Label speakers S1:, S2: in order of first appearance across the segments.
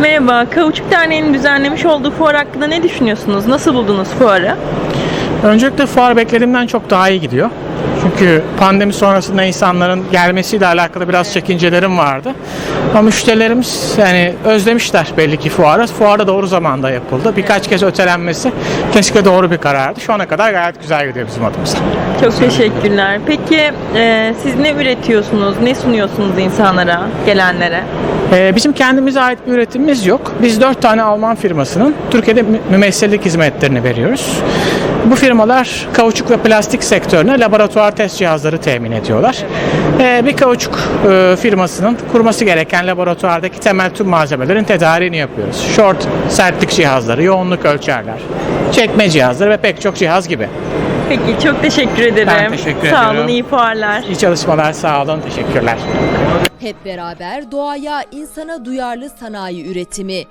S1: Merhaba, Kauçuk Derneği'nin düzenlemiş olduğu fuar hakkında ne düşünüyorsunuz? Nasıl buldunuz fuarı?
S2: Öncelikle fuar beklediğimden çok daha iyi gidiyor. Çünkü pandemi sonrasında insanların gelmesiyle alakalı biraz çekincelerim vardı. Ama müşterilerimiz yani özlemişler belli ki fuarı. Fuarda doğru zamanda yapıldı. Birkaç kez ötelenmesi keşke doğru bir karardı. Şu ana kadar gayet güzel gidiyor bizim adımıza.
S1: Çok teşekkürler. Peki e, siz ne üretiyorsunuz, ne sunuyorsunuz insanlara, gelenlere?
S2: Ee, bizim kendimize ait bir üretimimiz yok. Biz dört tane Alman firmasının Türkiye'de mü- mümessillik hizmetlerini veriyoruz. Bu firmalar kauçuk ve plastik sektörüne laboratuvar test cihazları temin ediyorlar. Ee, bir kauçuk e, firmasının kurması gereken laboratuvardaki temel tüm malzemelerin tedariğini yapıyoruz. Short sertlik cihazları, yoğunluk ölçerler, çekme cihazları ve pek çok cihaz gibi.
S1: Peki, çok teşekkür ederim.
S2: Ben teşekkür
S1: Sağ olun,
S2: ediyorum.
S1: iyi fuarlar.
S2: İyi çalışmalar, sağ olun, teşekkürler.
S3: Hep beraber doğaya, insana duyarlı sanayi üretimi.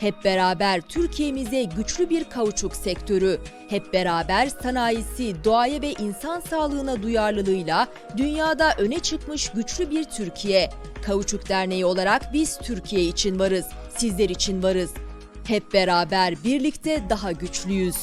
S3: Hep beraber Türkiye'mize güçlü bir kauçuk sektörü. Hep beraber sanayisi doğaya ve insan sağlığına duyarlılığıyla dünyada öne çıkmış güçlü bir Türkiye. Kauçuk Derneği olarak biz Türkiye için varız, sizler için varız. Hep beraber birlikte daha güçlüyüz.